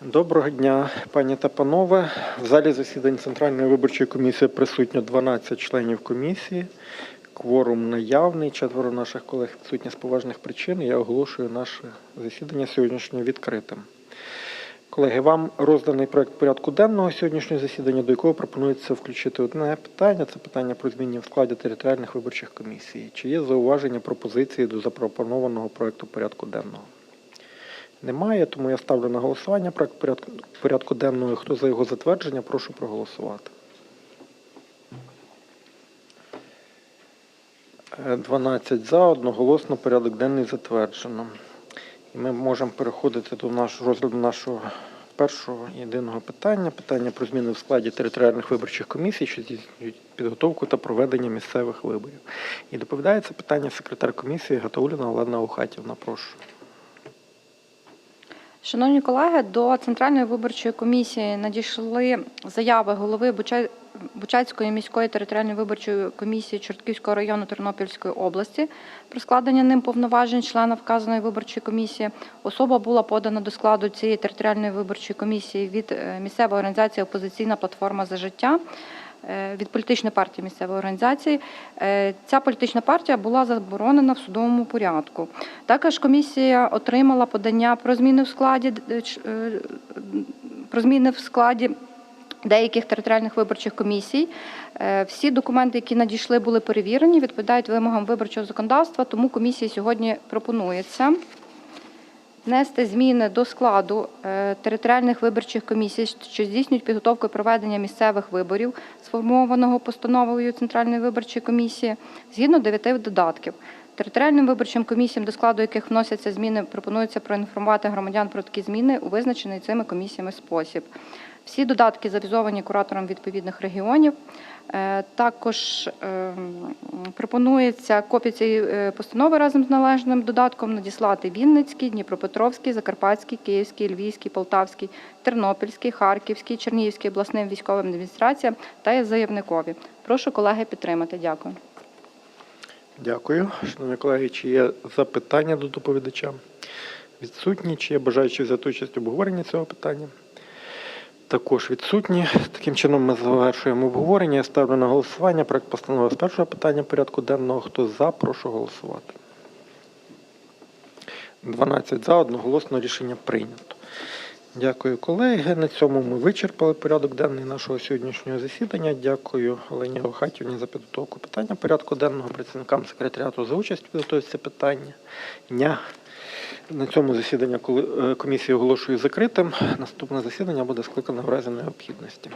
Доброго дня, пані та панове. В залі засідань Центральної виборчої комісії присутньо 12 членів комісії. Кворум наявний, четверо наших колег відсутні з поважних причин. Я оголошую наше засідання сьогоднішнє відкритим. Колеги, вам розданий проект порядку денного сьогоднішнього засідання, до якого пропонується включити одне питання. Це питання про зміни в складі територіальних виборчих комісій. Чи є зауваження пропозиції до запропонованого проекту порядку денного? Немає, тому я ставлю на голосування проект порядку, порядку денного. Хто за його затвердження, прошу проголосувати. Е, 12 за, одноголосно порядок денний затверджено. І ми можемо переходити до нашого розгляду нашого першого єдиного питання. Питання про зміни в складі територіальних виборчих комісій, що здійснюють підготовку та проведення місцевих виборів. І доповідає це питання секретар комісії Гатауліна Олена Ухатівна. Прошу. Шановні колеги, до Центральної виборчої комісії надійшли заяви голови Бучацької міської територіальної виборчої комісії Чортківського району Тернопільської області про складення ним повноважень члена вказаної виборчої комісії. Особа була подана до складу цієї територіальної виборчої комісії від е, місцевої організації Опозиційна платформа за життя. Е, Від політичної партії місцевої організації Е, ця політична партія була заборонена в судовому порядку. Також комісія отримала подання про зміни в складі е, про зміни в складі деяких територіальних виборчих комісій. Всі документи, які надійшли, були перевірені, відповідають вимогам виборчого законодавства. Тому комісії сьогодні пропонується внести зміни до складу е, територіальних виборчих комісій, що здійснюють підготовку і проведення місцевих виборів, сформованого постановою Центральної виборчої комісії, згідно дев'яти додатків. Територіальним виборчим комісіям, до складу яких вносяться зміни, пропонується проінформувати громадян про такі зміни у визначений цими комісіями спосіб. Всі додатки завізовані куратором відповідних регіонів. Е, Також ем, пропонується копію цієї е, постанови разом з належним додатком надіслати Вінницький, Дніпропетровський, Закарпатський, Київський, Львівський, Полтавський, Тернопільський, Харківський, Чернігівський обласним військовим адміністраціям та заявникові. Прошу колеги підтримати. Дякую. Дякую. Шановні колеги, чи є запитання до доповідача? Відсутні, чи є бажаючі взяти участь в обговоренні цього питання? Також відсутні. Таким чином ми завершуємо обговорення. Я ставлю на голосування проект постанови з першого питання порядку денного. Хто за, прошу голосувати. 12 за, одноголосно рішення прийнято. Дякую, колеги. На цьому ми вичерпали порядок денний нашого сьогоднішнього засідання. Дякую Олені Охатівні за підготовку питання порядку денного, працівникам секретаріату за участь підготовці питання. Дня. На цьому засідання е, комісії оголошую закритим. Наступне засідання буде скликане в разі необхідності.